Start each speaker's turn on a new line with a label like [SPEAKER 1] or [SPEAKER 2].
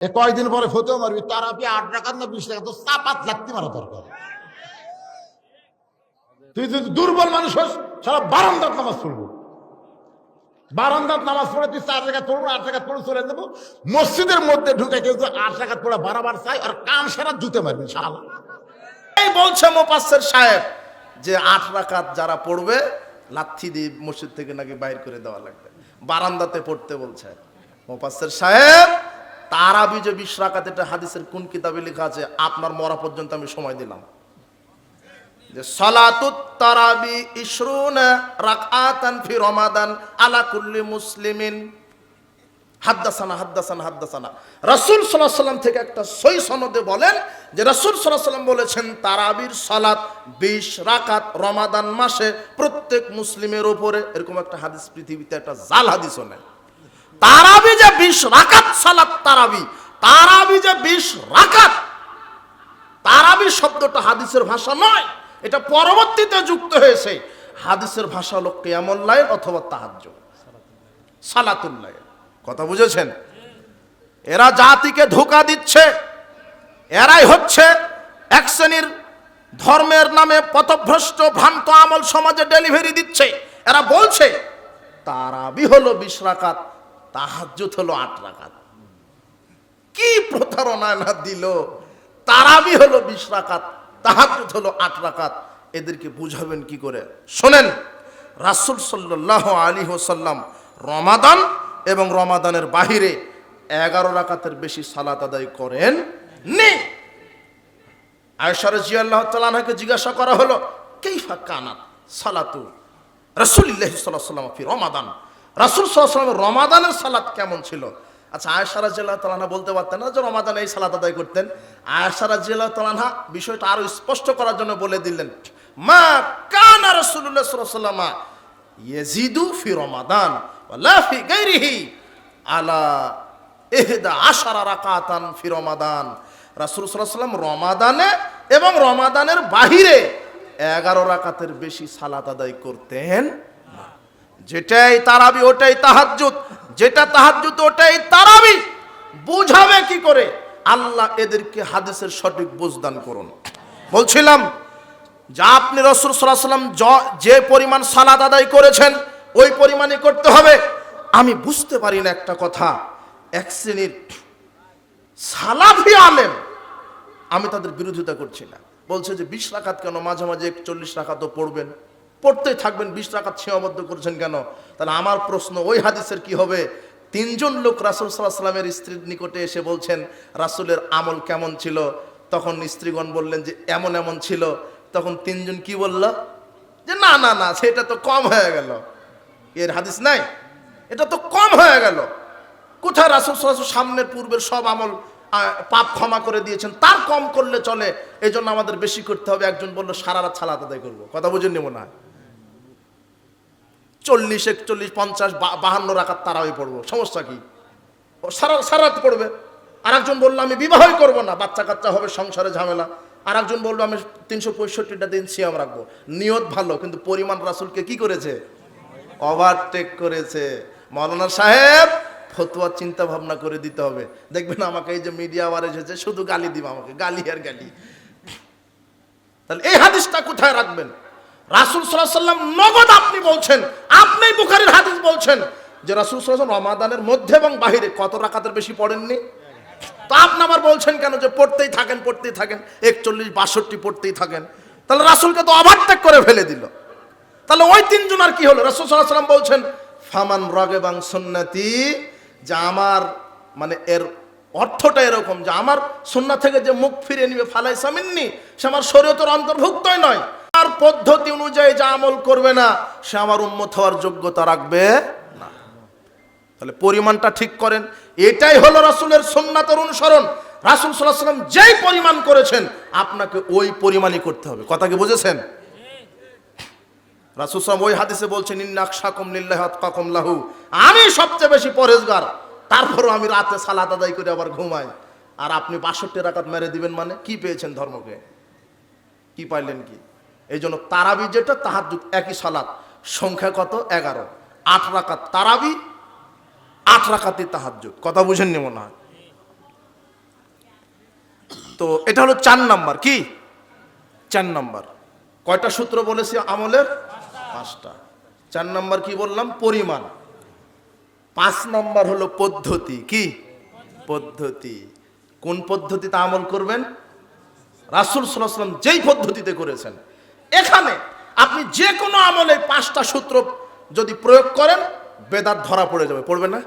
[SPEAKER 1] এ কয়দিন পরে ফতেও মারবি? তার আপনি আট টাকা না বিশ টাকা তো চাপাত লাগতে মারা দরকার। তুই যদি দুর্বল মানুষ হোস, সারা বারান্দার নামাজ পড়ব। বারান্দার নামাজ পড়ে তুই চার টাকা পড়ব, আট টাকা পড়ে চলে দেবো মসজিদের মধ্যে ঢুকে কেউ যদি আট টাকা পড়ে বারবার চাই আর কান সারা জুতে মারবি শালা
[SPEAKER 2] এই বলছে মোপাসের সাহেব যে আট রাকাত যারা পড়বে, লাথি দিয়ে মসজিদ থেকে নাকি বাইর করে দেওয়া লাগবে। বারান্দাতে পড়তে বলছে। মোপাসের সাহেব তারাবি যে বিশ রাকাত, এটা হাদিসের কোন কিতাবে লেখা আছে? আপনার মরা পর্যন্ত আমি সময় দিলাম। যে সালাতুত তারাবি ইশরুনা রাকাতান ফি রমাদান আলা কুল্লি মুসলিমিন। হাদ্দাসানা হাদ্দাসানা হাদ্দাসানা। রাসূল সাল্লাম থেকে একটা সই সনদে বলেন যে রাসূল সাল্লাম বলেছেন, তারাবির সালাত 20 রাকাত রমাদান মাসে প্রত্যেক মুসলিমের উপরে। এরকম একটা হাদিস পৃথিবীতে, একটা জাল হাদিসও নেই। তারাবি যে 20 রাকাত সালাত তারাবি তারাবি যে 20 রাকাত, তারাবি শব্দটা হাদিসের ভাষা নয়, এটা পরবর্তীতে যুক্ত হয়েছে। হাদিসের ভাষা হলো কেয়ামুল্লাইল অথবা তাহাজ্জুদ। সালাতুল্লাহ কথা বুঝেছেন? এরা জাতিকে ধোকা দিচ্ছে, এরাই হচ্ছে এক শ্রেণির ধর্মের নামে পথভ্রষ্ট, ভ্রান্ত আমল সমাজে ডেলিভারি দিচ্ছে। এরা বলছে, তারাবি হলো বিশ রাকাত তাহাজ্জুদ হলো আট রাকাত। কি প্রতারণা না দিল? তারাবি হলো বিশ রাকাত, তাহাজ্জুদ হলো আট রাকাত। এদেরকে বুঝাবেন কি করে? শোনেন, রাসূল সাল্লাহ আলী ওসাল্লাম রমাদান এবং রমাদানের বাহিরে এগারো রাকাতের বেশি সালাত আদায় করেন নি। আয়সার জিয়াল্লাহ তালাকে জিজ্ঞাসা করা হলো, কেইফা কানাত সালাতু রসুলিল্লাহ সাল্লাম ফি রমাদান? রাসুল সাল্লাম রমাদানের সালাত কেমন ছিল? আচ্ছা আয়সারা জেলা তালাহা বলতে পারতেন না যে রমাদান এই সালাত আদায় করতেন। আয়সারা জিল্লাহ তালাহা বিষয়টা আরও স্পষ্ট করার জন্য বলে দিলেন, মা কানা রসুল্লাহ সাল্লামা ইয়েজিদু ফি রমাদান ওয়ালা গাইরিহি আলা এহদা আশারা রাকাতান ফি রমাদান। রাসূল সাল্লাম রমাদানে এবং রমাদানের বাহিরে এগারো রাকাতের বেশি সালাত আদায় করতেন। যেটাই তারাবি, ওটাই তাহাজ্জুদ। যেটা তাহাজ্জুদ, ওটাই তারাবি। বুঝাবে কি করে? আল্লাহ এদেরকে হাদিসের সঠিক বুঝদান করুন। বলছিলাম, যা আপনি রসুল সাল্লাম যে পরিমাণ সালাদ আদায় করেছেন, ওই পরিমাণই করতে হবে। আমি বুঝতে পারি না একটা কথা। এক শ্রেণির সালাফি আলেম, আমি তাদের বিরোধিতা করছি না। বলছে যে, বিশ রাকাত কেন? মাঝে মাঝে চল্লিশ রাকাতও পড়বেন। পড়তেই থাকবেন, বিশ রাকাত সীমাবদ্ধ করছেন কেন? তাহলে আমার প্রশ্ন, ওই হাদিসের কি হবে? তিনজন লোক রাসুল সাল্লাহ সাল্লামের স্ত্রীর নিকটে এসে বলছেন, রাসুলের আমল কেমন ছিল? তখন স্ত্রীগণ বললেন যে, এমন এমন ছিল। তখন তিনজন কি বলল? যে, না না না, সেটা তো কম হয়ে গেল। এর হাদিস নাই? এটা তো কম হয়ে গেল। কোথায় রাসুল সাল্লাল্লাহু সামনের পূর্বের সব আমল পাপ ক্ষমা করে দিয়েছেন? তার কম করলে চলে। এই জন্য আমাদের বেশি করতে হবে। একজন বলল, সারা রাত সালাত আদায় করব। কথা বুঝেন মনে হয়? চল্লিশ, একচল্লিশ, পঞ্চাশ বাহান্ন রাখার তারাই পড়ব। সমস্যা কি? সারা সারা রাত পড়বে। আর একজন বলল, আমি বিবাহই করব না। বাচ্চা কাচ্চা হবে, সংসারে ঝামেলা। আর একজন বলল, আমি তিনশো পঁয়ষট্টিটা দিন সিয়াম রাখব। নিয়ত ভালো, কিন্তু পরিমাণ রাসুলকে কি করেছে? ওভারটেক করেছে। মৌলানা সাহেব ফতুয়া চিন্তা ভাবনা করে দিতে হবে। দেখবেন আমাকে এই যে মিডিয়া আবার এসেছে, শুধু গালি দিবে আমাকে, গালি আর গালি। তাহলে এই হাদিসটা কোথায় রাখবেন? রাসুল সাল্লাম নগদ আপনি বলছেন, আপনি বুখারির হাদিস বলছেন যে রাসুল সাল্লাহ রমাদানের মধ্যে এবং বাহিরে কত রাকাতের বেশি পড়েননি? তা আপনি আবার বলছেন কেন যে পড়তেই থাকেন পড়তেই থাকেন, একচল্লিশ, বাষট্টি পড়তেই থাকেন। তাহলে রাসুলকে তো ওভারটেক করে ফেলে দিল। তাহলে ওই তিনজন আর কি হলো? রাসুল সাল্লাম বলছেন, ফামান রগেবাং সন্ন্যাতি যে আমার মানে এর অর্থটা এরকম যে আমার সন্না থেকে যে মুখ ফিরে নিবে ফালাই সামিননি সে আমার শরীয়তের অন্তর্ভুক্তই নয়। আর পদ্ধতি অনুযায়ী যা আমল করবে না, সে আমার উন্মত হওয়ার যোগ্যতা রাখবে না। তাহলে পরিমাণটা ঠিক করেন। এটাই হলো রাসুলের সোননাথের অনুসরণ। রাসুল সাল্লাহ সাল্লাম যেই পরিমাণ করেছেন, আপনাকে ওই পরিমাণই করতে হবে। কথা কি বুঝেছেন? রাসুল ওই হাদিসে বলছেন লাহু। আমি সবচেয়ে বেশি পরেজগার তারপরও আমি রাতে সালাত আদায় করে আবার ঘুমাই। আর আপনি বাষট্টি রাকাত মেরে দিবেন মানে কি পেয়েছেন ধর্মকে? কি পাইলেন কি? এই জন্য তারাবি যেটা, তাহাজ্জুদ একই সালাত। সংখ্যা কত? এগারো। আট রাকাত তারাবি, আট রাকাতি তাহাজ্জুদ। কথা বুঝেননি মনে হয়? তো এটা হলো চার নাম্বার। কি? চার নাম্বার। কয়টা সূত্র বলেছি আমলের? পাঁচটা। চার নাম্বার কি বললাম? পরিমাণ। পাঁচ নাম্বার হলো পদ্ধতি। কি? পদ্ধতি। কোন পদ্ধতিতে আমল করবেন? রাসুল সাল্লাম যেই পদ্ধতিতে করেছেন। এখানে আপনি যে কোনো আমলে পাঁচটা সূত্র যদি প্রয়োগ করেন বেদার ধরা পড়ে যাবে পড়বে না?